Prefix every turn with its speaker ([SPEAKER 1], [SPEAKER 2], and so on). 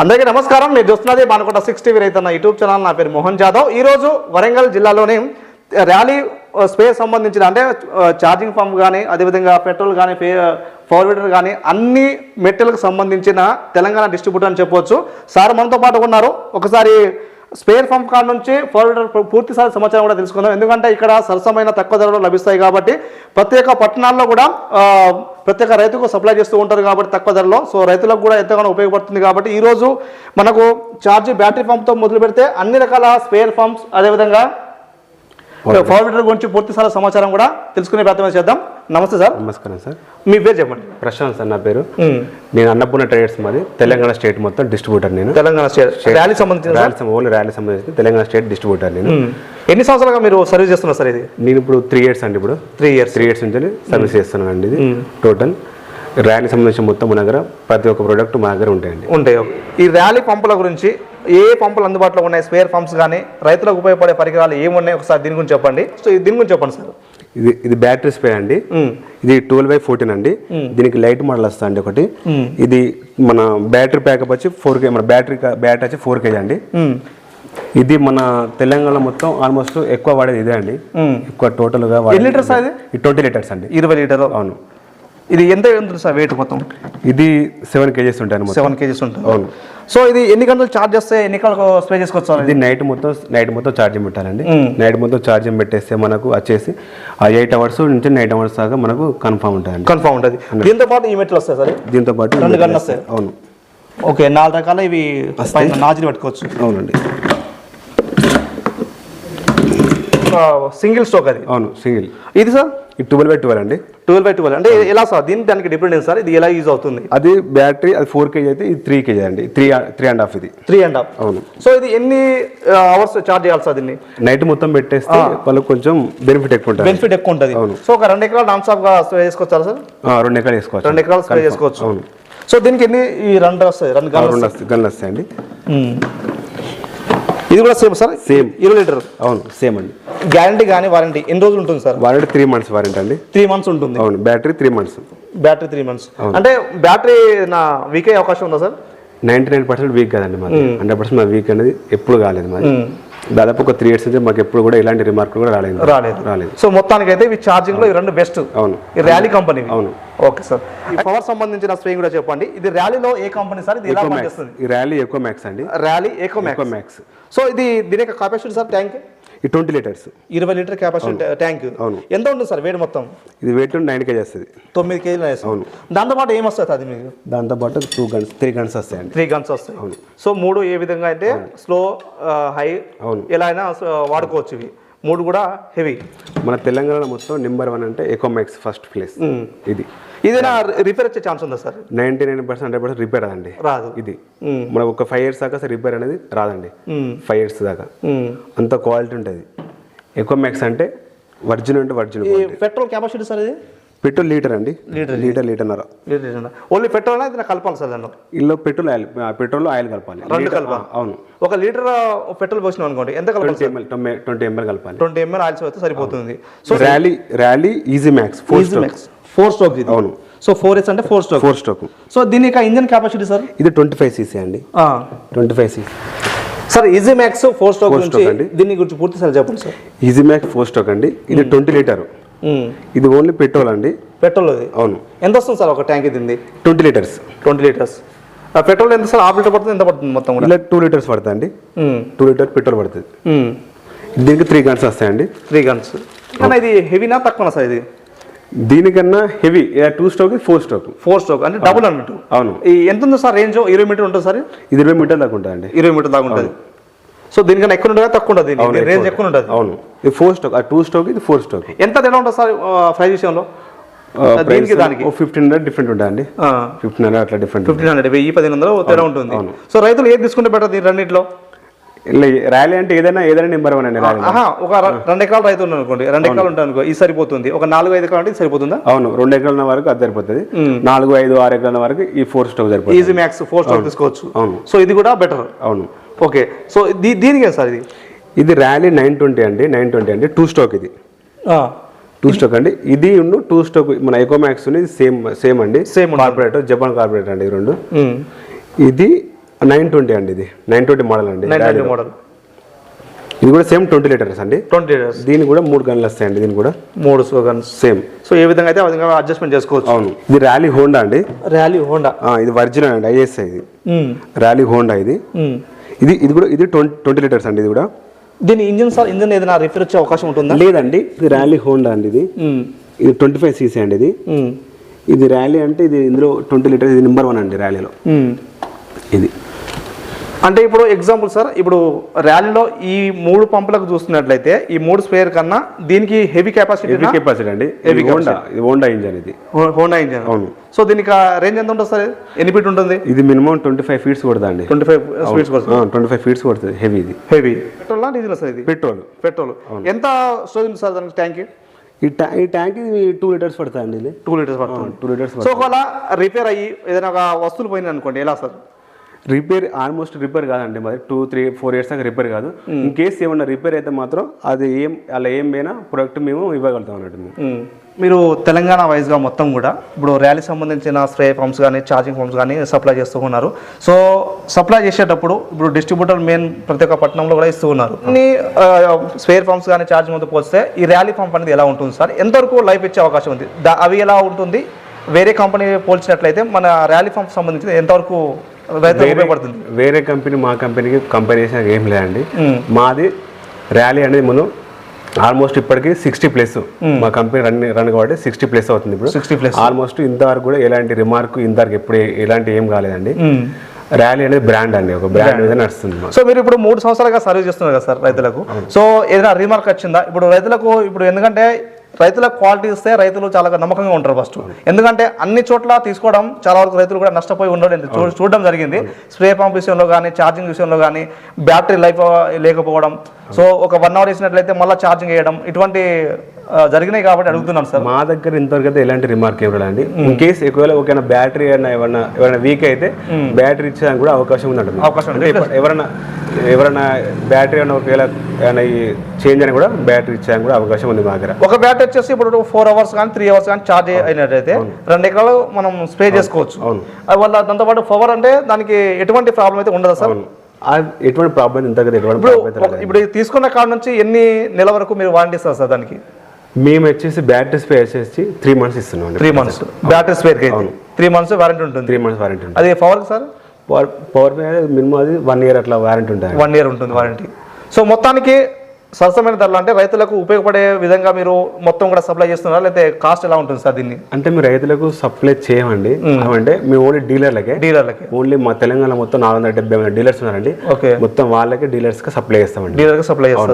[SPEAKER 1] అందరికీ నమస్కారం. మీరు చూస్తున్నది బానుకోట సిక్స్ టీవీ రైతన్న యూట్యూబ్ ఛానల్. నా పేరు మోహన్ జాదవ్. ఈ రోజు వరంగల్ జిల్లాలోని ర్యాలీ స్పేస్ సంబంధించిన అంటే ఛార్జింగ్ పంప్ కానీ అదేవిధంగా పెట్రోల్ కానీ పవర్ వీడర్ కానీ అన్ని మెటీరియల్కి సంబంధించిన తెలంగాణ డిస్ట్రిబ్యూటర్ అని చెప్పొచ్చు. సార్ మనతో పాటు ఉన్నారు. ఒకసారి స్పేర్ పంప్ కాడ నుంచి పవర్ వీడర్ పూర్తి స్థాయి సమాచారం కూడా తెలుసుకుందాం. ఎందుకంటే ఇక్కడ సరసమైన తక్కువ ధరలో లభిస్తాయి కాబట్టి ప్రత్యేక పట్టణాల్లో కూడా ప్రత్యేక రైతుకు సప్లై చేస్తూ ఉంటారు కాబట్టి తక్కువ ధరలో. సో రైతులకు కూడా ఎంతగానో ఉపయోగపడుతుంది కాబట్టి ఈ రోజు మనకు ఛార్జ్ బ్యాటరీ పంప్తో మొదలు పెడితే అన్ని రకాల స్పేర్ పంప్స్ అదేవిధంగా పవర్ వీడర్ గురించి పూర్తి స్థాయి సమాచారం కూడా తెలుసుకునే ప్రయత్నం చేద్దాం. నమస్తే సార్.
[SPEAKER 2] నమస్కారం సార్.
[SPEAKER 1] మీ పేరు చెప్పండి.
[SPEAKER 2] ప్రశాంత్ సార్ నా పేరు. నేను అన్నపూర్ణ ట్రేడర్స్ మాది. తెలంగాణ స్టేట్ మొత్తం డిస్ట్రిబ్యూటర్ నేను.
[SPEAKER 1] తెలంగాణ స్టేట్. ర్యాలీ సంబంధించిన
[SPEAKER 2] ర్యాలీ ఓన్లీ ర్యాలీ సంబంధించి తెలంగాణ స్టేట్ డిస్ట్రిబ్యూటర్ నేను.
[SPEAKER 1] ఎన్ని సంవత్సరాలుగా మీరు సర్వీస్ చేస్తున్నారు సార్ ఇది?
[SPEAKER 2] నేను ఇప్పుడు త్రీ ఇయర్స్ అండి ఇప్పుడు.
[SPEAKER 1] త్రీ ఇయర్స్
[SPEAKER 2] త్రీ ఇయర్స్ నుంచి సర్వీస్ చేస్తున్నాను అండి ఇది. టోటల్ ర్యాలీ సంబంధించిన మొత్తం మన దగ్గర ప్రతి ఒక్క ప్రోడక్ట్ మా దగ్గర ఉంటాయండి.
[SPEAKER 1] ఉంటాయి. ఈ ర్యాలీ పంపుల గురించి ఏ పంపులు అందుబాటులో ఉన్నాయి? స్పేర్ పంప్స్ కానీ రైతులకు ఉపయోగపడే పరికరాలు ఏమున్నాయి? ఒకసారి దీని గురించి చెప్పండి. సో దీని గురించి చెప్పండి సార్.
[SPEAKER 2] ఇది ఇది బ్యాటరీ స్ప్రే అండి. ఇది ట్వెల్వ్ బై ఫోర్టీన్ అండి. దీనికి లైట్ మోడల్ వస్తుంది అండి ఒకటి. ఇది మన బ్యాటరీ ప్యాకప్ వచ్చి ఫోర్ కే మన బ్యాటరీ బ్యాటరీ వచ్చి ఫోర్ కేజీ అండి. ఇది మన తెలంగాణ మొత్తం ఆల్మోస్ట్ ఎక్కువ వాడేది ఇదే అండి. ఎక్కువ టోటల్గా
[SPEAKER 1] ఎన్ని లీటర్స్ అది?
[SPEAKER 2] ట్వంటీ లీటర్స్ అండి.
[SPEAKER 1] ఇరవై లీటర్.
[SPEAKER 2] అవును.
[SPEAKER 1] ఇది ఎంత ఉంటుంది సార్ వెయిట్ మొత్తం?
[SPEAKER 2] ఇది సెవెన్ కేజీస్ ఉంటాయి
[SPEAKER 1] సెవెన్ కేజీస్ ఉంటుంది.
[SPEAKER 2] అవును.
[SPEAKER 1] సో ఇది ఎన్ని గంటలు ఛార్జ్ చేస్తే ఎన్ని గంటలకు స్ప్రే చేసుకోవచ్చు సార్
[SPEAKER 2] ఇది నైట్ మొత్తం నైట్ మొత్తం ఛార్జింగ్ పెట్టాలండి. నైట్ మొత్తం ఛార్జింగ్ పెట్టేస్తే మనకు వచ్చేసి ఆ ఎయిట్ అవర్స్ నుంచి నైట్ అవర్స్ దాకా మనకు కన్ఫర్మ్ ఉంటాయండి.
[SPEAKER 1] కన్ఫామ్ ఉంటుంది. దీంతో పాటు ఈ మెట్లు వస్తాయి సార్?
[SPEAKER 2] దీంతో పాటు
[SPEAKER 1] రెండు గన్లు వస్తాయి?
[SPEAKER 2] అవును.
[SPEAKER 1] ఓకే నాలుగు రకాల ఇవి నాజిల్ పెట్టుకోవచ్చు.
[SPEAKER 2] అవునండి.
[SPEAKER 1] సింగిల్ స్టోక్ అది?
[SPEAKER 2] అవును సింగిల్
[SPEAKER 1] ఇది సార్?
[SPEAKER 2] ట్వెల్వ్ బై ట్వెల్వ్ అండి.
[SPEAKER 1] ట్వెల్వ్ బై ట్వెల్వ్ అంటే ఎలా సార్? దీనికి దానికి డిపెండెన్స్ సార్? ఇది ఎలా యూజ్ అవుతుంది?
[SPEAKER 2] అది బ్యాటరీ అది ఫోర్ కేజీ అయితే ఇది త్రీ కేజీ అండి. త్రీ త్రీ అండ్ హాఫ్ ఇది.
[SPEAKER 1] త్రీ అండ్ హాఫ్
[SPEAKER 2] అవును.
[SPEAKER 1] సో ఇది ఎన్ని అవర్స్ ఛార్జ్ చేయాలి సార్ దీన్ని?
[SPEAKER 2] నైట్ మొత్తం పెట్టేస్తే వాళ్ళకి కొంచెం బెనిఫిట్ ఎక్కువ ఉంటుంది.
[SPEAKER 1] బెనిఫిట్ ఎక్కువ ఉంటుంది.
[SPEAKER 2] అవును.
[SPEAKER 1] సో ఒక రెండు ఎకరాలు నాన్ స్టాప్గా స్ప్రే చేసుకోవచ్చా సార్?
[SPEAKER 2] రెండు ఎకరాలు వేసుకోవచ్చు
[SPEAKER 1] రెండు ఎకరాలు స్ప్రే చేసుకోవచ్చు.
[SPEAKER 2] అవును.
[SPEAKER 1] సో దీనికి ఎన్ని ఈ రెండు వస్తాయి రెండు
[SPEAKER 2] రెండు వస్తాయి గన్లు వస్తాయండి
[SPEAKER 1] ఇది కూడా సేమ్ సార్?
[SPEAKER 2] Same.
[SPEAKER 1] ఇరవై లీటర్.
[SPEAKER 2] అవును సేమ్ అండి.
[SPEAKER 1] గ్యారంటీ కానీ వారంటీ ఎన్ని రోజులు ఉంటుంది sir?
[SPEAKER 2] Warranty three months warranty అండి.
[SPEAKER 1] త్రీ మంత్స్ ఉంటుంది.
[SPEAKER 2] అవును battery three months
[SPEAKER 1] battery three months అంటే బ్యాటరీ నా వీక్ అయ్యే అవకాశం ఉందా sir?
[SPEAKER 2] Ninety nine percent weak కదండి మాది. హండ్రెడ్ పర్సెంట్ మా వీక్ అనేది ఎప్పుడు కాలేదు మాది. దాదాపు ఒక త్రీ ఇయర్స్ నుంచి మాకు ఎప్పుడు కూడా ఇలాంటి రిమార్క్ కూడా రాలేదు.
[SPEAKER 1] రాలేదు.
[SPEAKER 2] రాలేదు.
[SPEAKER 1] సో మొత్తానికి అయితే ఇవి ఛార్జింగ్లో ఈ రెండు బెస్ట్
[SPEAKER 2] అవును.
[SPEAKER 1] ఈ ర్యాలీ కంపెనీ
[SPEAKER 2] అవును.
[SPEAKER 1] Okay sir. పవర్ సంబంధించిన స్ప్రే కూడా చెప్పండి. ఇది ర్యాలీలో ఏ కంపెనీ సార్? ఇది ఎలా పనిచేస్తుంది?
[SPEAKER 2] ఈ ర్యాలీ ఎక్కువ మ్యాక్స్ అండి.
[SPEAKER 1] ర్యాలీ ఎకో
[SPEAKER 2] ఎక్కువ
[SPEAKER 1] మ్యాక్స్
[SPEAKER 2] మ్యాక్స్
[SPEAKER 1] సో ఇది దీని యొక్క కెపాసిటీ సార్ ట్యాంక్
[SPEAKER 2] ఈ ట్వంటీ లీటర్స్.
[SPEAKER 1] ఇరవై లీటర్ కెపాసిటీ ట్యాంక్
[SPEAKER 2] అవును.
[SPEAKER 1] ఎంత ఉంటుంది సార్ వేడి మొత్తం?
[SPEAKER 2] ఇది వెయిట్ నైన్ కేజీ వస్తుంది.
[SPEAKER 1] తొమ్మిది కేజీలు
[SPEAKER 2] అవును.
[SPEAKER 1] దాంతో పాటు ఏం వస్తుంది అది మీకు?
[SPEAKER 2] దాంతోపాటు టూ గన్స్ త్రీ గన్స్ వస్తాయండి.
[SPEAKER 1] త్రీ గన్స్ వస్తాయి. సో మూడు ఏ విధంగా అయితే స్లో హై
[SPEAKER 2] అవును.
[SPEAKER 1] ఎలా అయినా ఆ, వాడుకోవచ్చు ఇవి. మూడు కూడా హెవీ
[SPEAKER 2] మన తెలంగాణ మొత్తం నెంబర్ వన్ అంటే ఎకో మ్యాక్స్ ఫస్ట్ ప్లేస్ ఇది.
[SPEAKER 1] ఇదేనా రిపేర్ వచ్చే ఛాన్స్ ఉందా sir?
[SPEAKER 2] Ninety nine percent hundred percent repair అదండి
[SPEAKER 1] రాదు.
[SPEAKER 2] ఇది. మనకు ఒక ఫైవ్ ఇయర్స్ దాకా రిపేర్ అనేది రాదండి. ఫైవ్ ఇయర్స్ దాకా. అంత క్వాలిటీ ఉంటుంది. ఎకో మ్యాక్స్ అంటే వర్జిన్ అంటే వర్జిన్
[SPEAKER 1] పెట్రోల్ కెపాసిటీ సార్ ఇది?
[SPEAKER 2] పెట్రోల్ లీటర్ అండి. లీటర్ లీటర్ లీటర్న్నర.
[SPEAKER 1] ఓన్లీ పెట్రోల్ అనేది కలపాలి సార్ దాంట్లో
[SPEAKER 2] ఇల్లు పెట్రోల్ ఆయిల్ పెట్రోల్ ఆయిల్ కలపాలి.
[SPEAKER 1] రెండు
[SPEAKER 2] లీటర్-
[SPEAKER 1] కలపాలి.
[SPEAKER 2] అవును.
[SPEAKER 1] ఒక లీటర్ పెట్రోల్ పోసినాం అనుకోండి ఎంత కలపాలి
[SPEAKER 2] ట్వంటీ ఎంఎల్ ట్వంటీ ఎంఎల్ కలపాలి.
[SPEAKER 1] ట్వంటీ ఎంఎల్ ఆయిల్స్ అయితే సరిపోతుంది. So
[SPEAKER 2] Rally Rally easy max four
[SPEAKER 1] max. Four stroke ఇది?
[SPEAKER 2] అవును.
[SPEAKER 1] సో ఫోర్ ఎస్ అంటే four stroke.
[SPEAKER 2] Four stroke.
[SPEAKER 1] So దీని యొక్క ఇంజన్ కెపాసిటీ సార్?
[SPEAKER 2] ఇది ట్వంటీ ఫైవ్ సీసీ అండి. Twenty five CC.
[SPEAKER 1] Sir easy max four stroke
[SPEAKER 2] Four
[SPEAKER 1] గురించి
[SPEAKER 2] stroke అండి.
[SPEAKER 1] దీని గురించి పూర్తి సార్ చెప్పండి sir.
[SPEAKER 2] Easy max four stroke అండి. ఇది ట్వంటీ లీటర్. ఇది ఓన్లీ పెట్రోల్ అండి.
[SPEAKER 1] పెట్రోల్ అది
[SPEAKER 2] అవును.
[SPEAKER 1] ఎంత వస్తుంది సార్ ఒక ట్యాంక్ దీనిది
[SPEAKER 2] twenty litres.
[SPEAKER 1] Twenty litres. Petrol ఎంత సార్? హాఫ్ లీటర్ పడుతుంది ఎంత పడుతుంది మొత్తం కూడా?
[SPEAKER 2] ఇలా టూ లీటర్స్ పడుతుంది టూ లీటర్ పెట్రోల్ పడుతుంది. దీనికి త్రీ గన్స్ వస్తాయండి.
[SPEAKER 1] Three guns. కానీ ఇది హెవీనా తక్కువనా సార్ ఇది?
[SPEAKER 2] దీనికన్నా heavy two stroke four stroke.
[SPEAKER 1] Four stroke అంటే డబుల్ అన్నట్టు?
[SPEAKER 2] అవును.
[SPEAKER 1] ఈ ఎంత ఉంది సార్ రేంజ్? ఇరవై మీటర్ ఉంటుంది సార్
[SPEAKER 2] ఇది? ఇరవై మీటర్ దాకా ఉంటుందండి
[SPEAKER 1] ఇరవై మీటర్ దాకా ఉంటుంది. సో దీనికన్నా ఎక్కువ ఉంటుంది తక్కువ ఉంటుంది రేంజ్
[SPEAKER 2] ఎక్కువ
[SPEAKER 1] ఉంటుంది
[SPEAKER 2] అవును. ఇది ఫోర్ స్ట్రోక్ ఆ టూ స్ట్రోక్ ఇది ఫోర్ స్ట్రోక్
[SPEAKER 1] ఎంత తేడా ఉంటుంది సార్ ప్రైస్ విషయంలో? దీనికి దానికి?
[SPEAKER 2] ఫిఫ్టీన్ హండ్రెడ్ డిఫరెంట్ ఉంటాయండి. ఫిఫ్టీన్ హండ్రెడ్ అట్లా డిఫరెంట్
[SPEAKER 1] ఫిఫ్టీన్ హండ్రెడ్ వెయ్యి పదిహేను వందలు తేడా ఉంటుంది. సో రైతులు ఏది తీసుకుంటే బెటర్ దీని రెండింటిలో?
[SPEAKER 2] ర్యాలీ అంటే ఏదైనా ఏదైనా నెంబర్ వన్ అండి
[SPEAKER 1] ఒక రెండు ఎకరాలు రైతు అనుకోండి. రెండు ఎకరాలు ఉంటాయి అనుకో ఇది సరిపోతుంది. ఒక నాలుగు ఐదు ఎకరాలు సరిపోతుందా?
[SPEAKER 2] అవును రెండు ఎకరాల వరకు అది సరిపోతుంది. నాలుగు ఐదు ఆరు ఎకరాల వరకు ఈ ఫోర్ స్ట్రోక్ సరిపోతుంది.
[SPEAKER 1] ఈజీ మ్యాక్స్ ఫోర్ స్టార్ తీసుకోవచ్చు.
[SPEAKER 2] అవును.
[SPEAKER 1] సో ఇది కూడా బెటర్
[SPEAKER 2] అవును.
[SPEAKER 1] ఓకే. సో దీ- దీనికి సార్ ఇది?
[SPEAKER 2] ఇది ర్యాలీ నైన్ ట్వంటీ అండి నైన్ ట్వంటీ అండి. టూ స్ట్రోక్ ఇది. టూ స్ట్రోక్ అండి. ఇది ఉన్న టూ స్ట్రోక్ మన ఎకోమాక్స్ సేమ్ సేమ్ అండి.
[SPEAKER 1] ఉంటుంది.
[SPEAKER 2] కార్పొరేటర్ జపాన్ కార్పొరేటర్ అండి ఈ రెండు.
[SPEAKER 1] మ్మ్.
[SPEAKER 2] ఇది నైన్ ట్వంటీ అండి ఇది. నైన్ ట్వంటీ మోడల్ అండి.
[SPEAKER 1] మోడల్
[SPEAKER 2] ఇది కూడా సేమ్ ట్వంటీ లీటర్స్ అండి.
[SPEAKER 1] ట్వంటీ ఇయర్స్
[SPEAKER 2] దీనికి కూడా మూడు గన్లు వస్తాయండి దీనికి కూడా.
[SPEAKER 1] మూడు స్లోగన్స్
[SPEAKER 2] సేమ్
[SPEAKER 1] సో ఏ విధంగా అయితే ఆ విధంగా అడ్జస్ట్మెంట్ చేసుకోవచ్చు?
[SPEAKER 2] అవును. ఇది ర్యాలీ హోండా అండి.
[SPEAKER 1] Rally Honda.
[SPEAKER 2] ఇది ఒరిజినల్ అండి ఐఎస్ఐ ఇది. ర్యాలీ హోండా ఇది. ఇది ఇది కూడా ఇది ట్వంటీ ట్వంటీ లీటర్స్ అండి ఇది కూడా.
[SPEAKER 1] దీని ఇంజిన్ సార్ ఇంజిన్ ఏదైనా రిపేర్ వచ్చే అవకాశం ఉంటుందా?
[SPEAKER 2] లేదండి ఇది ర్యాలీ హోండా అండి ఇది. ఇది ట్వంటీ ఫైవ్ సీసీ అండి ఇది. ఇది ర్యాలీ అంటే ఇది ఇందులో ట్వంటీ లీటర్స్ ఇది నెంబర్ వన్ అండి ర్యాలీలో ఇది.
[SPEAKER 1] అంటే ఇప్పుడు ఎగ్జాంపుల్ సార్ ఇప్పుడు ర్యాలీలో ఈ మూడు పంపులకు చూస్తున్నట్లయితే ఈ మూడు స్పేర్ కన్నా దీనికి హెవీ కెపాసిటీ
[SPEAKER 2] హెవీ కెపాసిటీ అండి. ఇది హోండా ఇది హోండా ఇంజన్ ఇది.
[SPEAKER 1] హోండా ఇంజిన్
[SPEAKER 2] అవును.
[SPEAKER 1] సో దీనికి రేంజ్ ఎంత ఉంటుంది సార్ ఎన్ని ఫీట్ ఉంటుంది?
[SPEAKER 2] ఇది మినిమం ట్వంటీ ఫైవ్ ఫీట్స్ కొడతా అండి.
[SPEAKER 1] ట్వంటీ ఫైవ్ కోసం
[SPEAKER 2] ట్వంటీ ఫైవ్ ఫీట్స్ కొడుతుంది. హెవీ ఇది.
[SPEAKER 1] హెవీ పెట్రోల్ డీజిల్ సార్ ఇది?
[SPEAKER 2] పెట్రోల్
[SPEAKER 1] పెట్రోల్ ఎంత స్టోరేజ్ ఉంది సార్ దానికి ట్యాంక్
[SPEAKER 2] ఈ ఈ ట్యాంక్ టూ లీటర్స్ పడుతుంది అండి ఇది.
[SPEAKER 1] టూ లీటర్స్ పడుతుంది.
[SPEAKER 2] టూ లీటర్స్
[SPEAKER 1] సో ఒకవేళ రిపేర్ అయ్యి ఏదైనా ఒక వస్తువులు పోయింది అనుకోండి ఎలా సార్
[SPEAKER 2] రిపేర్ ఆల్మోస్ట్ రిపేర్ కాదండి మరి. టూ త్రీ ఫోర్ ఇయర్స్ దాకా రిపేర్ కాదు. ఇన్ కేస్ ఏమన్నా రిపేర్ అయితే మాత్రం అది ఏం అలా ఏం పోయినా ప్రొడక్ట్ మేము ఇవ్వగలుగుతాం అన్నట్టు మేము.
[SPEAKER 1] మీరు తెలంగాణ వైజ్గా మొత్తం కూడా ఇప్పుడు ర్యాలీ సంబంధించిన స్ప్రే పంప్స్ కానీ ఛార్జింగ్ పంప్స్ కానీ సప్లై చేస్తూ ఉన్నారు. సో సప్లై చేసేటప్పుడు ఇప్పుడు డిస్ట్రిబ్యూటర్ మెయిన్ ప్రతి ఒక్క పట్టణంలో కూడా ఇస్తూ ఉన్నారు. అన్ని స్పేర్ పంప్స్ కానీ ఛార్జింగ్ ముందు పోస్తే ఈ ర్యాలీ పంప్ అనేది ఎలా ఉంటుంది సార్? ఎంతవరకు లైఫ్ ఇచ్చే అవకాశం ఉంది? అవి ఎలా ఉంటుంది? వేరే కంపెనీ పోల్చినట్లయితే మన ర్యాలీ పంప్ సంబంధించి ఎంతవరకు
[SPEAKER 2] వేరే కంపెనీ మా కంపెనీకి కంపెనీషన్ ఏం లేదండి. మాది ర్యాలీ అనేది మనం ఆల్మోస్ట్ ఇప్పటికి సిక్స్టీ ప్లస్ మా కంపెనీ రన్ రన్ కాబట్టి సిక్స్టీ ప్లస్ అవుతుంది ఇప్పుడు.
[SPEAKER 1] 60 plus.
[SPEAKER 2] ఆల్మోస్ట్ ఇంతవరకు కూడా ఎలాంటి రిమార్క్ ఇంతవరకు ఎప్పుడు ఎలాంటి ఏం కాలేదండి. ర్యాలీ అనేది బ్రాండ్ అండి ఒక బ్రాండ్ మీద నడుస్తుంది.
[SPEAKER 1] సో మీరు ఇప్పుడు మూడు సంవత్సరాలుగా సర్వీస్ చేస్తున్నారు కదా సార్ రైతులకు. సో ఏదైనా రిమార్క్ వచ్చిందా? ఇప్పుడు రైతులకు ఇప్పుడు ఎందుకంటే రైతులకు క్వాలిటీ ఇస్తే రైతులు చాలా నమ్మకంగా ఉంటారు ఫస్ట్ ఎందుకంటే అన్ని చోట్ల తీసుకోవడం చాలా వరకు రైతులు కూడా నష్టపోయి ఉండడం చూడడం జరిగింది. స్ప్రే పంప్ విషయంలో కానీ ఛార్జింగ్ విషయంలో కానీ బ్యాటరీ లైఫ్ లేకపోవడం. సో ఒక వన్ అవర్ వేసినట్లయితే మళ్ళీ ఛార్జింగ్ వేయడం. ఇటువంటి జరిగినాయి కాబట్టి అడుగుతున్నాను సార్.
[SPEAKER 2] మా దగ్గర ఇంతవరకు అయితే ఎలాంటి రిమార్క్ ఏం రాదండి ఇన్ కేస్ ఒకవేళ ఒకవేళ బ్యాటరీ అయినా ఏమన్నా ఎవరైనా వీక్ అయితే బ్యాటరీ ఇచ్చడానికి కూడా అవకాశం ఉందంట
[SPEAKER 1] అవకాశం
[SPEAKER 2] ఎవరైనా ఎవరైనా బ్యాటరీ అయినా ఒకవేళ ఏమైనా చేంజ్ అని కూడా బ్యాటరీ ఇచ్చడానికి కూడా అవకాశం ఉంది మా దగ్గర.
[SPEAKER 1] ఒక బ్యాటరీ వచ్చేసి ఇప్పుడు ఫోర్ అవర్స్ కానీ త్రీ అవర్స్ కానీ ఛార్జ్ అయినట్టయితే రెండు ఎకరాలు మనం స్ప్రే చేసుకోవచ్చు.
[SPEAKER 2] అవును.
[SPEAKER 1] అది వల్ల దాంతోపాటు పవర్ అంటే దానికి ఎటువంటి ప్రాబ్లం అయితే ఉండదు సార్?
[SPEAKER 2] ఎటువంటి ప్రాబ్లం ఎటువంటి
[SPEAKER 1] ఇప్పుడు తీసుకున్న కాడ నుంచి ఎన్ని నెల వరకు మీరు వారంటీ ఇస్తారు సార్ దానికి?
[SPEAKER 2] మేము వచ్చేసి బ్యాటరీ స్పే వచ్చేసి త్రీ మంత్స్ ఇస్తున్నాం
[SPEAKER 1] త్రీ మంత్స్ బ్యాటరీ స్పేర్కి త్రీ మంత్స్ వారంటీ ఉంటుంది.
[SPEAKER 2] త్రీ మంత్స్ వారంటీ ఉంటుంది.
[SPEAKER 1] అది power sir?
[SPEAKER 2] Power power minimum అది వన్ ఇయర్ అట్లా వారంటీ ఉంటుంది.
[SPEAKER 1] వన్ ఇయర్ ఉంటుంది వారంటీ సో మొత్తానికి సరసమైన ధరలు అంటే రైతులకు ఉపయోగపడే విధంగా మీరు మొత్తం కూడా సప్లై చేస్తున్నారా? లేకపోతే కాస్ట్ ఎలా ఉంటుంది సార్ దీన్ని?
[SPEAKER 2] అంటే మీరు రైతులకు సప్లై చేయమండి. అంటే మేము ఓన్లీ డీలర్లకే
[SPEAKER 1] డీలర్లకి
[SPEAKER 2] ఓన్లీ మా తెలంగాణ మొత్తం నాలుగు వందల డెబ్బై డీలర్స్ ఉన్నారండి.
[SPEAKER 1] ఓకే
[SPEAKER 2] మొత్తం వాళ్ళకి డీలర్స్కి సప్లై చేస్తామండి.
[SPEAKER 1] డీలర్కి సప్లై చేస్తారు.